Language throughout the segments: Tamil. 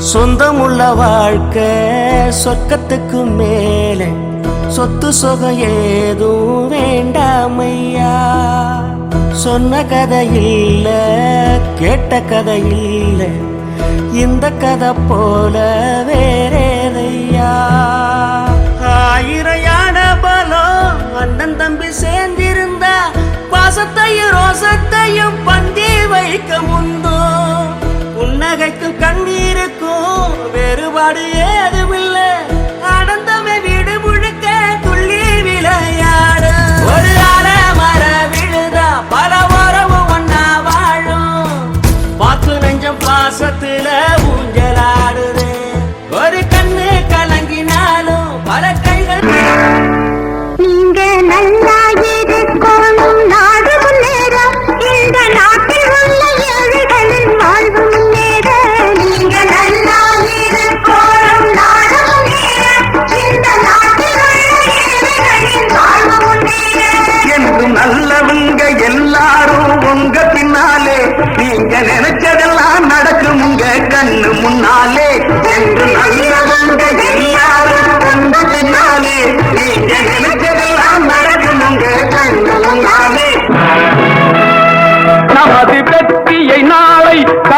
சொந்தமுள்ள வாழ்க்கை சொர்க்கத்துக்கு மேலே. சொத்து சுகம் ஏதும் வேண்டாமையா? சொன்ன கதை இல்ல கேட்ட கதை இல்ல. இந்த கதை போல வேறேதையா? ஆயிரையான பலம் அண்ணன் தம்பி சேர்ந்திருந்தா பாசத்தையும் ரோசத்தையும் பந்தி வைக்க வேறுபாடு ஏதுமில்லை. ஆனந்தமே வீடு முழுக்க துள்ளி விளையாடு ஒரு அல மர விழுதா பல உறவு ஒன்னா வாழும். பாத்து நெஞ்சம் பாசத்துல ஊஞ்ச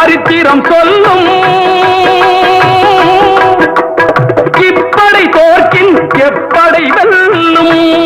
சரித்திரம் சொல்லும். இப்படை தோற்கின் எப்படை வெல்லும்.